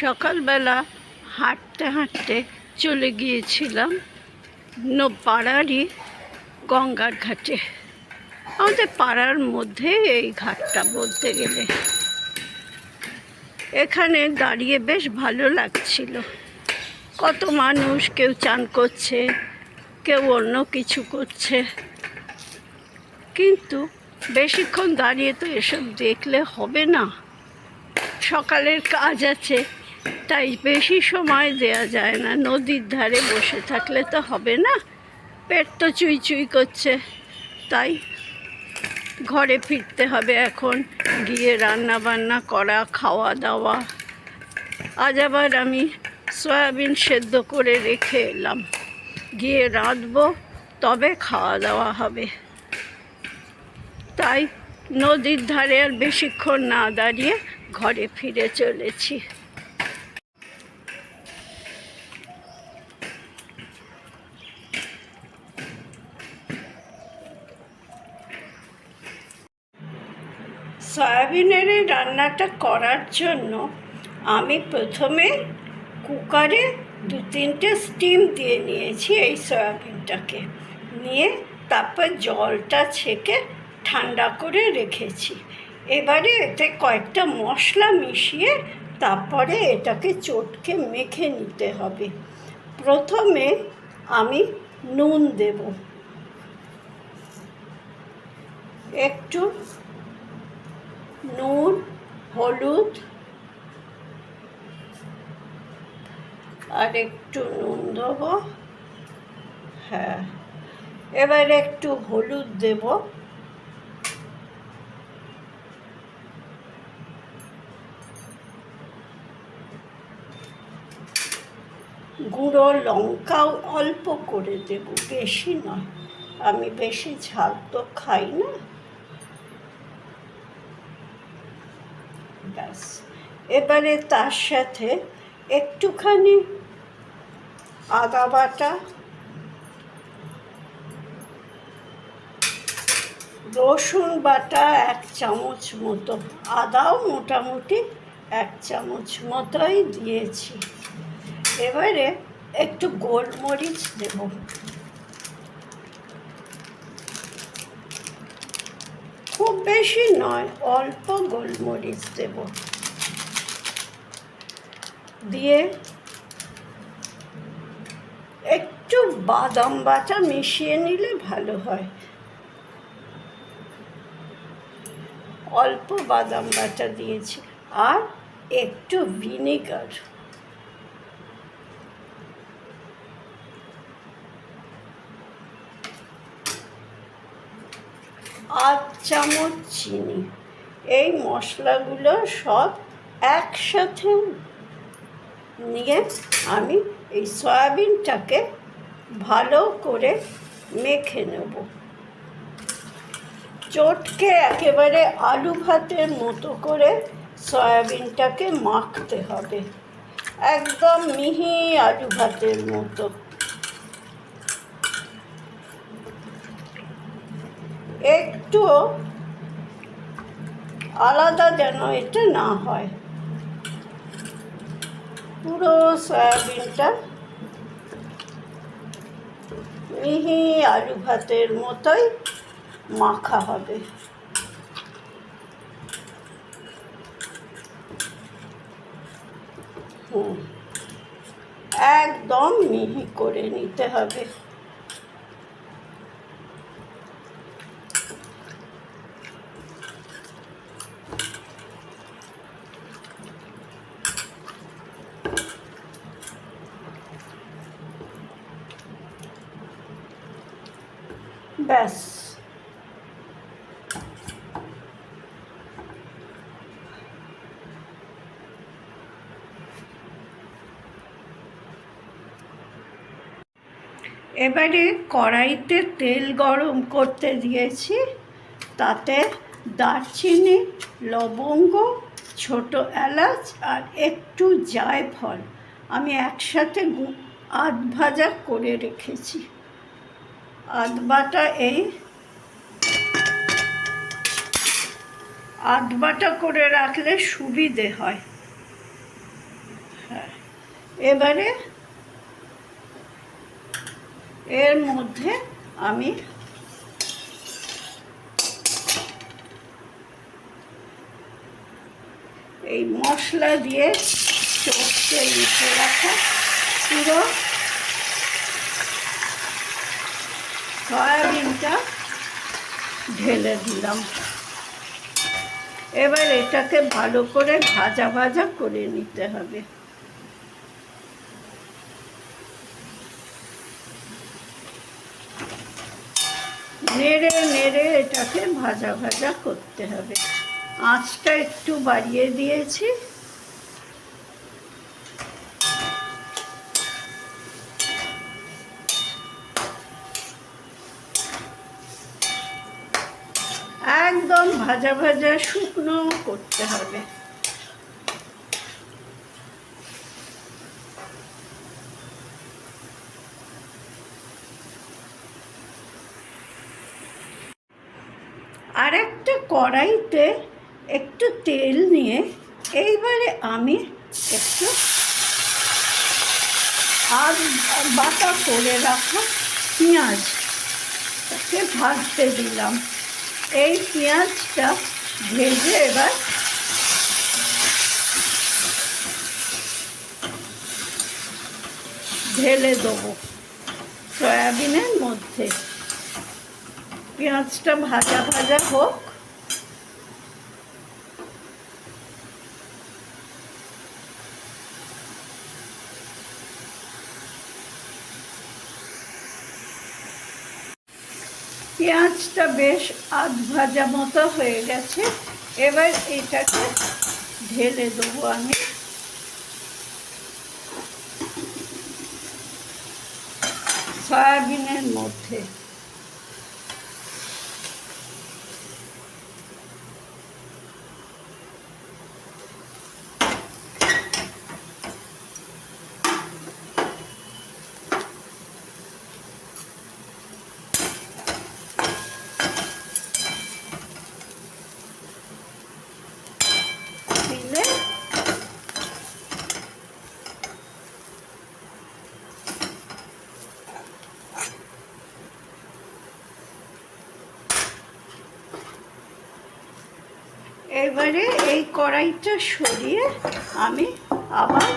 সকালবেলা হাঁটতে হাঁটতে চলে গিয়েছিলাম পাড়ারই গঙ্গার ঘাটে। আমাদের পাড়ার মধ্যে এই ঘাটটা বলতে গেলে। এখানে দাঁড়িয়ে বেশ ভালো লাগছিল। কত মানুষ, কেউ চান করছে, কেউ অন্য কিছু করছে। কিন্তু বেশিক্ষণ দাঁড়িয়ে তো এসব দেখলে হবে না। সকালের কাজ আছে, তাই বেশি সময় দেয়া যায় না। নদীর ধারে বসে থাকলে তো হবে না। পেট তো চুই চুই করছে। তাই ঘরে ফিরতে হবে এখন। গিয়ে রান্না বান্না করা খাওয়া দাওয়া আজ আবার আমি সয়াবিন সেদ্ধ করে রেখে এলাম। গিয়ে রাঁধবো, তবে খাওয়া দাওয়া হবে। তাই নদীর ধারে আর বেশিক্ষণ না দাঁড়িয়ে ঘরে ফিরে চলেছি। সয়াবিনের রান্নাটা করার জন্য আমি প্রথমে কুকারে দু তিনটে স্টিম দিয়ে নিয়েছি এই সয়াবিনটাকে। নিয়ে তারপর জলটা ছেঁকে ঠান্ডা করে রেখেছি। এবারে এতে কয়েকটা মশলা মিশিয়ে তারপরে এটাকে চটকে মেখে নিতে হবে। প্রথমে আমি নুন দেব। একটু নুন, হলুদ আর একটু নুন দেবো। হ্যাঁ এবার একটু হলুদ দেব। গুঁড়ো লঙ্কাও অল্প করে দেব, বেশি নয়। আমি বেশি ঝাল তো খাই না। ব্যাস। এবারে তার সাথে একটুখানি আদা বাটা, রসুন বাটা এক চামচ মতো, আদাও মোটামুটি এক চামচ মতোই দিয়েছি। এবারে একটু গোলমরিচ দেব। খুব বেশি নয়, অল্প গোলমরিচ দেব। দিয়ে একটু বাদাম বাটা মিশিয়ে নিলে ভালো হয়। অল্প বাদাম বাটা দিয়েছি, আর একটু ভিনেগার। আধ চামচ চিনি। এই মশলাগুলো সব একসাথে নিয়ে আমি এই সয়াবিনটাকে ভালো করে মেখে নেব। চটকে একেবারে আলু ভাতের মতো করে সয়াবিনটাকে মাখতে হবে। একদম মিহি আলু ভাতের মতো। একটু আলাদা যেন এটা না হয়। পুরো সয়াবিনটা মিহি আলু ভাতের মতোই মাখা হবে। হুম। একদম মিহি করে নিতে হবে ব্যাস এবারে কড়াইতে তেল গরম করতে দিয়েছি। তাতে দারচিনি, লবঙ্গ, ছোট এলাচ আর একটু জায়ফল। আমি একসাথে আধ ভাজা করে রেখেছি। আধ বাটা এই আধ বাটা করে রাখলে সুবিধে হয়। হ্যাঁ এবারে এর মধ্যে আমি এই মশলা দিয়ে চোখকে লিখে রাখা পুরো সয়াবিনটা ঢেলে দিলাম। এবার এটাকে ভালো করে ভাজা ভাজা করে নিতে হবে। নেড়ে নেড়ে এটাকে ভাজা ভাজা করতে হবে। আঁচটা একটু বাড়িয়ে দিয়েছি। একদম ভাজা ভাজা শুকনো করতে হবে আর একটা কড়াইতে একটু তেল নিয়ে এইবারে আমি একটু আর বাটা করে রাখা পেঁয়াজ। তাকে ভাজতে দিলাম। এই পেঁয়াজটা ভেজে এবার ঢেলে দেবো সয়াবিনের মধ্যে। পেঁয়াজটা ভাজা ভাজা হোক। পেঁয়াজটা বেশ আধ ভাজা মতো হয়ে গেছে। এবার এটাকে ঢেলে দেবো আমি। সয়াবিনের মধ্যে দিলে এবারে এই কড়াইটা সরিয়ে আমি আবার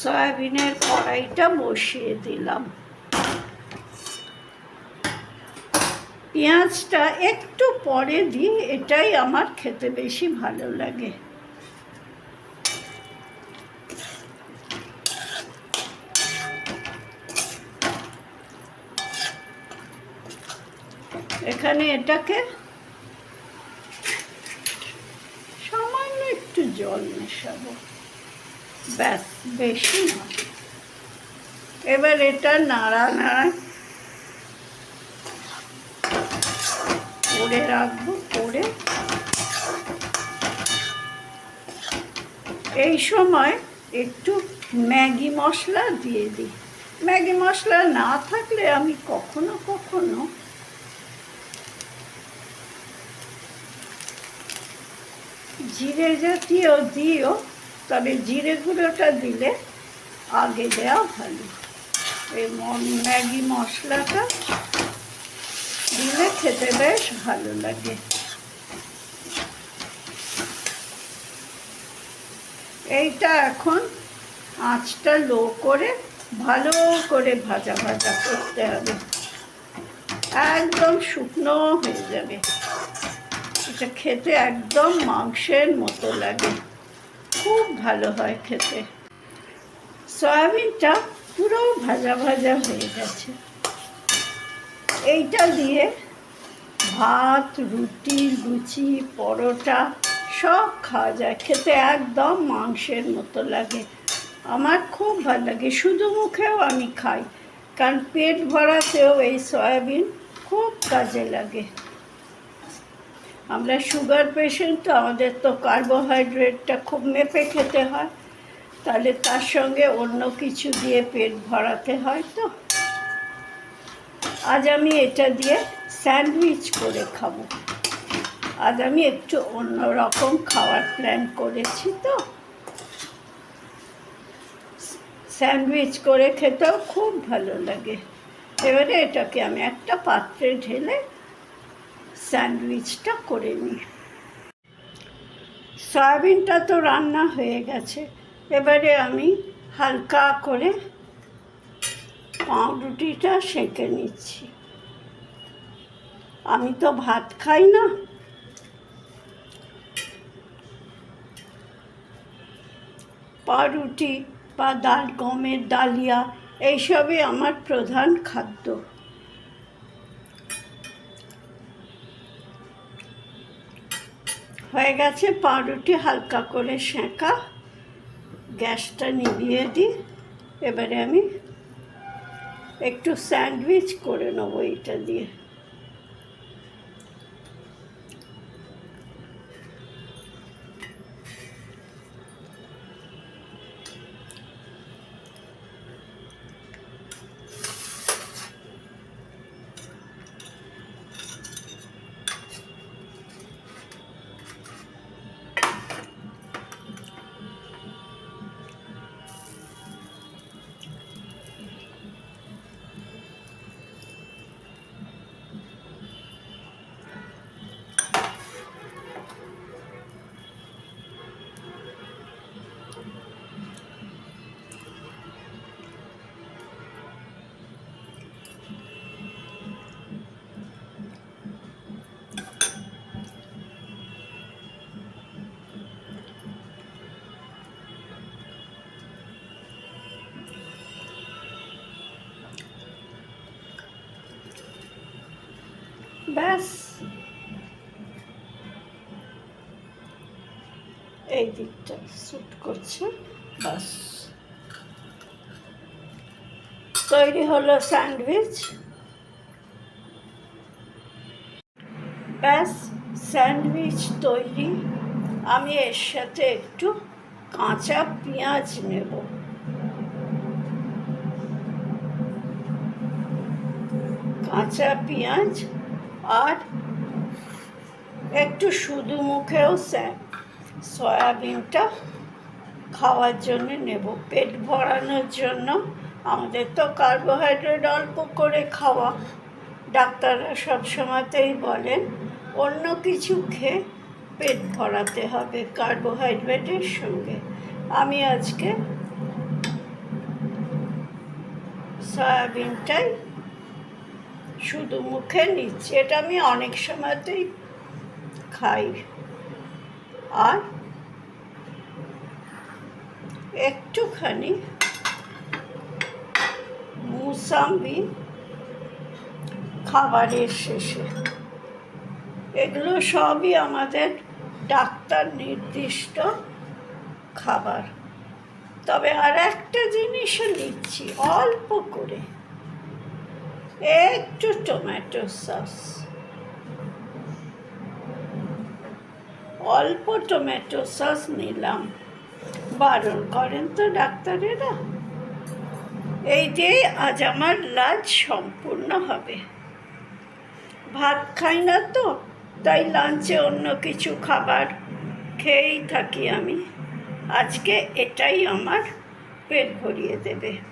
সয়াবিনের কড়াইটা বসিয়ে দিলাম। পেঁয়াজটা একটু পরে দিই, এটাই আমার খেতে বেশি ভালো লাগে। এখানে এটাকে সামান্য একটু জল মেশাবো। ব্যাস, বেশি না। এবার এটা নাড়া নাড়া করে রাখব, করে এই সময় একটু ম্যাগি মশলা দিয়ে দিই। ম্যাগি মশলা না থাকলে আমি কখনো কখনো জিরে জাতীয় দিও, তবে জিরে গুঁড়োটা দিলে আগে দেওয়া ভালো। এই ম্যাগি মশলাটা দিলে খেতে বেশ ভালো লাগে। এইটা এখন আঁচটা লো করে ভালো করে ভাজা ভাজা করতে হবে। একদম শুকনো হয়ে যাবে। এটা খেতে একদম মাংসের মতো লাগে। খুব ভালো হয় খেতে। সয়াবিনটা পুরো ভাজা ভাজা হয়ে গেছে। এইটা দিয়ে ভাত, রুটি, লুচি, পরোটা সব খাওয়া যায়। খেতে একদম মাংসের মতো লাগে। আমার খুব ভালো লাগে। শুধু মুখেও আমি খাই। কারণ পেট ভরাতেও এই সয়াবিন খুব কাজে লাগে। আমরা সুগার পেশেন্ট তো আমাদের তো কার্বোহাইড্রেটটা খুব মেপে খেতে হয়। তাহলে তার সঙ্গে অন্য কিছু দিয়ে পেট ভরাতে হয় তো। আজ আমি এটা দিয়ে স্যান্ডউইচ করে খাব। আজ আমি একটু অন্যরকম খাওয়ার প্ল্যান করেছি তো। স্যান্ডউইচ করে খেতেও খুব ভালো লাগে। এবারে এটাকে আমি একটা পাত্রে ঢেলে স্যান্ডউইচটা করে নিই সয়াবিনটা তো রান্না হয়ে গেছে। এবারে আমি হালকা করে পাউরুটিটা সেঁকে নিচ্ছি। আমি তো ভাত খাই না। পাউরুটি বা ডাল গমের ডালিয়া, এইসবই আমার প্রধান খাদ্য। হয়ে গেছে, পাউরুটি হালকা করে সেঁকা, গ্যাসটা নিভিয়ে দিই। এবারে আমি একটু স্যান্ডউইচ করে নেব এটা দিয়ে। এই দিকটা স্যুট করছে। বাস। তৈরি হলো স্যান্ডউইচ। ব্যাস, স্যান্ডউইচ তৈরি। আমি এর সাথে একটু কাঁচা পেঁয়াজ নেব। কাঁচা পেঁয়াজ আর একটু শুধু মুখেও স্যা- সয়াবিনটা খাওয়ার জন্য নেব, পেট ভরানোর জন্য। আমাদের তো কার্বোহাইড্রেট অল্প করে খাওয়া। ডাক্তাররা সব সময়তেই বলেন, অন্য কিছু খেয়ে পেট ভরাতে হবে কার্বোহাইড্রেটের সঙ্গে। আমি আজকে সয়াবিনটাই শুধু মুখে নিচ্ছি, এটা আমি অনেক সময়তেই খাই। আর একটুখানি মুসাম্বি খাবারের শেষে। এগুলো সবই আমাদের ডাক্তার নির্দিষ্ট খাবার। তবে আর একটা জিনিসও নিচ্ছি, অল্প করে। একটু টমেটো সস অল্প টমেটো সস নিলাম। বারণ করেন তো ডাক্তারেরা। এই দিয়ে আজ আমার লাঞ্চ সম্পূর্ণ হবে। ভাত খাই না তো, তাই লাঞ্চে অন্য কিছু খাবার খেয়েই থাকি আমি। আজকে এটাই আমার পেট ভরিয়ে দেবে।